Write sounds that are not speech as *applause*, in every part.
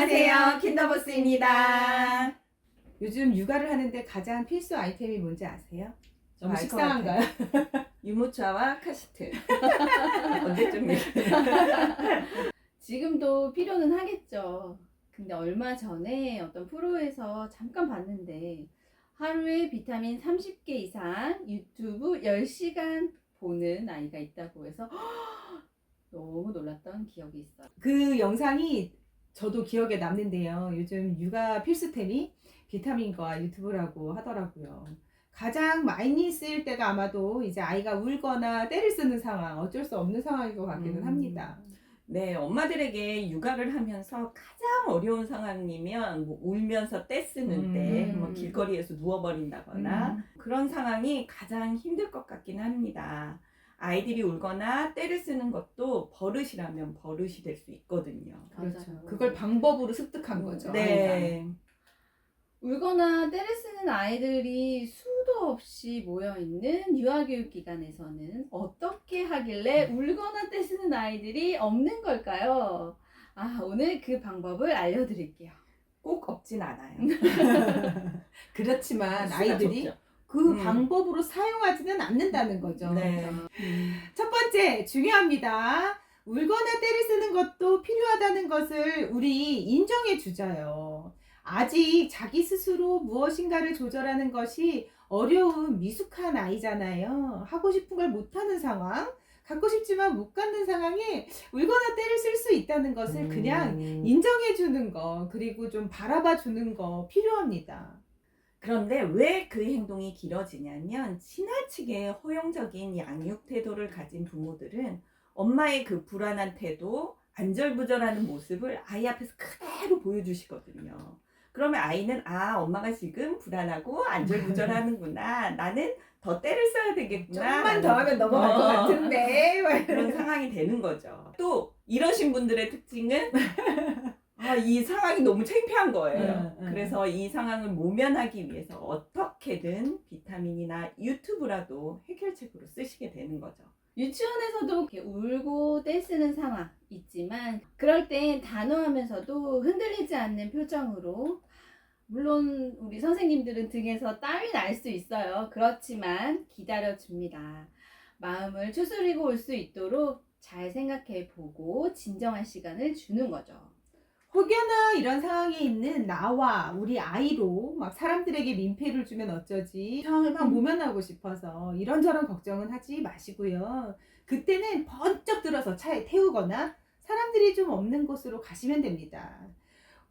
안녕하세요. 킨더버스입니다. 요즘 육아를 하는데 가장 필수 아이템이 뭔지 아세요? 너무 식상한가요? *laughs* 유모차와 카시트. *laughs* 언제쯤 *laughs* 지금도 필요는 하겠죠. 근데 얼마 전에 어떤 프로에서 잠깐 봤는데 하루에 비타민 30개 이상 유튜브 10시간 보는 아이가 있다고 해서 *gasps* 너무 놀랐던 기억이 있어요. 그 영상이 저도 기억에 남는데요. 요즘 육아 필수템이 비타민과 유튜브라고 하더라고요. 가장 많이 쓰일 때가 아마도 이제 아이가 울거나 때를 쓰는 상황, 어쩔 수 없는 상황인 것 같기는 음. 합니다. 네, 엄마들에게 육아를 하면서 가장 어려운 상황이면 뭐 울면서 떼 쓰는 때, 음. 뭐 길거리에서 누워버린다거나 음. 그런 상황이 가장 힘들 것 같긴 합니다. 아이들이 울거나 때를 쓰는 것도 버릇이라면 버릇이 될 수 있거든요. 그렇죠. 맞아요. 그걸 방법으로 습득한 거죠. 아이가. 네. 울거나 때를 쓰는 아이들이 수도 없이 모여 있는 유아교육 기관에서는 어떻게 하길래 울거나 때 쓰는 아이들이 없는 걸까요? 아, 오늘 그 방법을 알려드릴게요. 꼭 없진 않아요. *laughs* 그렇지만 아이들이. 그 음. 방법으로 사용하지는 않는다는 거죠. 네. 첫 번째 중요합니다. 울거나 때를 쓰는 것도 필요하다는 것을 우리 인정해 주자요. 아직 자기 스스로 무엇인가를 조절하는 것이 어려운 미숙한 아이잖아요. 하고 싶은 걸 못하는 상황, 갖고 싶지만 못 갖는 상황에 울거나 때를 쓸 수 있다는 것을 그냥 음. 인정해 주는 거, 그리고 좀 바라봐 주는 거 필요합니다. 그런데 왜 그 행동이 길어지냐면 지나치게 허용적인 양육 태도를 가진 부모들은 엄마의 그 불안한 태도, 안절부절하는 모습을 아이 앞에서 그대로 보여주시거든요. 그러면 아이는 아 엄마가 지금 불안하고 안절부절하는구나. 나는 더 때를 써야 되겠구나. 조금만 더 하면 넘어갈 것 어. 같은데. 막 그런 상황이 되는 거죠. 또 이러신 분들의 특징은 *laughs* 아, 이 상황이 너무 창피한 거예요. 응, 응. 그래서 이 상황을 모면하기 위해서 어떻게든 비타민이나 유튜브라도 해결책으로 쓰시게 되는 거죠. 유치원에서도 이렇게 울고 떼쓰는 상황 있지만 그럴 땐 단호하면서도 흔들리지 않는 표정으로 물론 우리 선생님들은 등에서 땀이 날 수 있어요. 그렇지만 기다려 줍니다. 마음을 추스리고 올 수 있도록 잘 생각해 보고 진정한 시간을 주는 거죠. 혹여나 이런 상황에 있는 나와 우리 아이로 막 사람들에게 민폐를 주면 어쩌지 상황을 막 모면하고 싶어서 이런저런 걱정은 하지 마시고요. 그때는 번쩍 들어서 차에 태우거나 사람들이 좀 없는 곳으로 가시면 됩니다.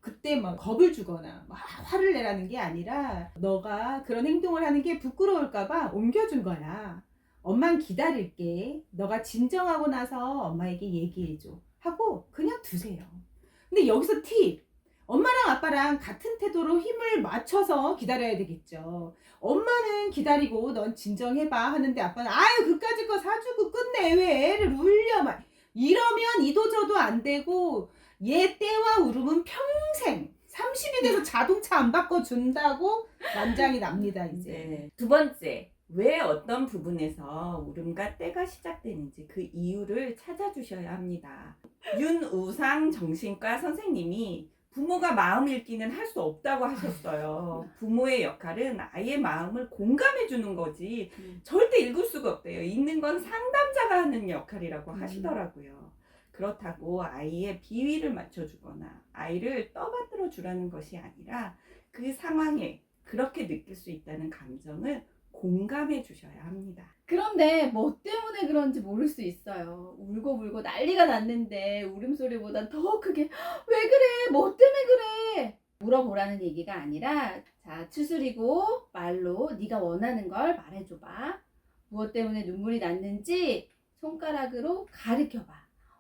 그때 막 겁을 주거나 막 화를 내라는 게 아니라 너가 그런 행동을 하는 게 부끄러울까봐 옮겨준 거야. 엄만 기다릴게. 너가 진정하고 나서 엄마에게 얘기해줘. 하고 그냥 두세요. 근데 여기서 팁. 엄마랑 아빠랑 같은 태도로 힘을 맞춰서 기다려야 되겠죠. 엄마는 기다리고 넌 진정해봐 하는데 아빠는 아유 그까짓 거 사주고 끝내 왜 애를 울려 막 이러면 이도저도 안 되고 얘 때와 울음은 평생 30이 돼서 자동차 안 바꿔준다고 난장이 납니다 이제. 네. 두 번째, 왜 어떤 부분에서 울음과 때가 시작되는지 그 이유를 찾아주셔야 합니다. 윤우상 정신과 선생님이 부모가 마음 읽기는 할 수 없다고 하셨어요. 부모의 역할은 아이의 마음을 공감해 주는 거지 절대 읽을 수가 없대요. 읽는 건 상담자가 하는 역할이라고 음. 하시더라고요. 그렇다고 아이의 비위를 맞춰주거나 아이를 떠받들어 주라는 것이 아니라 그 상황에 그렇게 느낄 수 있다는 감정을 공감해 주셔야 합니다. 그런데 뭐 때문에 그런지 모를 수 있어요. 울고 울고 난리가 났는데 울음소리보다 더 크게 왜 그래? 뭐 때문에 그래? 물어보라는 얘기가 아니라 자 추스리고 말로 네가 원하는 걸 말해줘봐. 무엇 때문에 눈물이 났는지 손가락으로 가르쳐봐.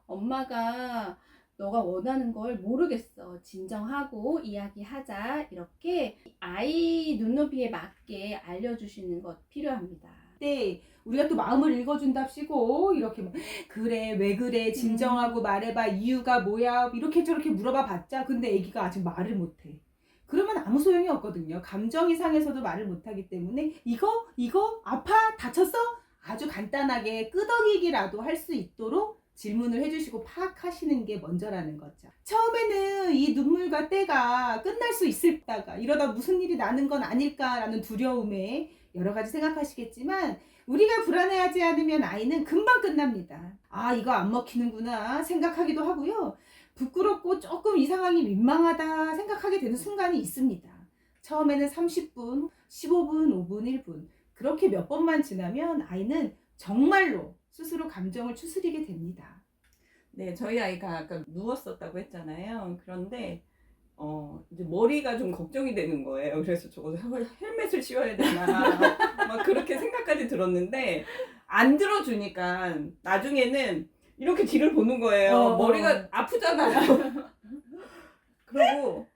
엄마가 너가 원하는 걸 모르겠어. 진정하고 이야기하자. 이렇게 아이 눈높이에 맞게 알려주시는 것 필요합니다. 때 우리가 또 마음을 읽어준답시고 이렇게 뭐 그래 왜 그래 진정하고 말해봐 이유가 뭐야 이렇게 저렇게 물어봐 봤자 근데 아기가 아직 말을 못해. 그러면 아무 소용이 없거든요. 감정 이 상해서도 말을 못하기 때문에 이거 이거 아파 다쳤어? 아주 간단하게 끄덕이기라도 할 수 있도록 질문을 해주시고 파악하시는 게 먼저라는 거죠. 처음에는 이 눈물과 때가 끝날 수 있을까가 이러다 무슨 일이 나는 건 아닐까라는 두려움에 여러 가지 생각하시겠지만 우리가 불안해하지 않으면 아이는 금방 끝납니다. 아 이거 안 먹히는구나 생각하기도 하고요. 부끄럽고 조금 이 상황이 민망하다 생각하게 되는 순간이 있습니다. 처음에는 30분, 15분, 5분, 1분 그렇게 몇 번만 지나면 아이는 정말로 스스로 감정을 추스리게 됩니다. 네, 저희 아이가 아까 누웠었다고 했잖아요. 그런데 어, 이제 머리가 좀 걱정이 되는 거예요. 그래서 저거 헬멧을 씌워야 되나 *laughs* 막 그렇게 생각까지 들었는데 안 들어주니까 나중에는 이렇게 뒤를 보는 거예요. 어. 머리가 아프잖아요. 그리고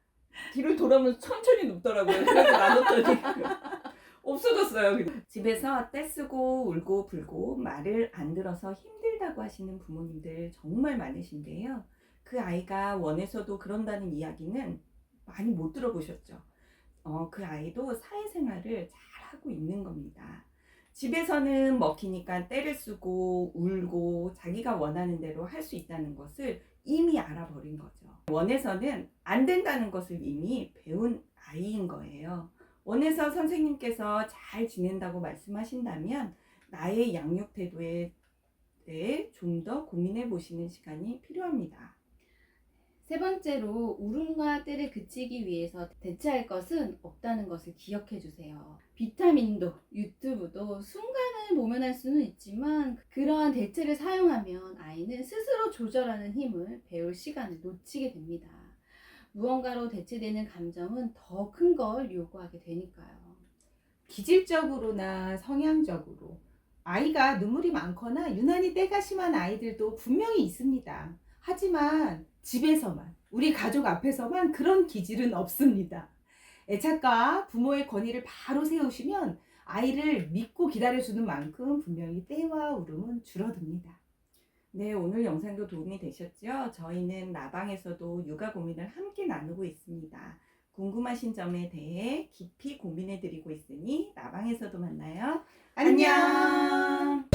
뒤를 돌아보면서 천천히 눕더라고요. 그래서 놔뒀더니 *laughs* 없어졌어요. 집에서 떼쓰고 울고 불고 말을 안 들어서 힘들다고 하시는 부모님들 정말 많으신데요. 그 아이가 원에서도 그런다는 이야기는 많이 못 들어보셨죠. 어, 그 아이도 사회생활을 잘 하고 있는 겁니다. 집에서는 먹히니까 떼를 쓰고 울고 자기가 원하는 대로 할 수 있다는 것을 이미 알아버린 거죠. 원에서는 안 된다는 것을 이미 배운 아이인 거예요. 원에서 선생님께서 잘 지낸다고 말씀하신다면 나의 양육 태도에 대해 좀 더 고민해 보시는 시간이 필요합니다. 세 번째로 울음과 때를 그치기 위해서 대체할 것은 없다는 것을 기억해 주세요. 비타민도 유튜브도 순간을 모면할 수는 있지만 그러한 대체를 사용하면 아이는 스스로 조절하는 힘을 배울 시간을 놓치게 됩니다. 무언가로 대체되는 감정은 더 큰 걸 요구하게 되니까요. 기질적으로나 성향적으로 아이가 눈물이 많거나 유난히 때가 심한 아이들도 분명히 있습니다. 하지만 집에서만, 우리 가족 앞에서만 그런 기질은 없습니다. 애착과 부모의 권위를 바로 세우시면 아이를 믿고 기다려주는 만큼 분명히 때와 울음은 줄어듭니다. 네, 오늘 영상도 도움이 되셨죠? 저희는 나방에서도 육아 고민을 함께 나누고 있습니다. 궁금하신 점에 대해 깊이 고민해 드리고 있으니 나방에서도 만나요. 안녕!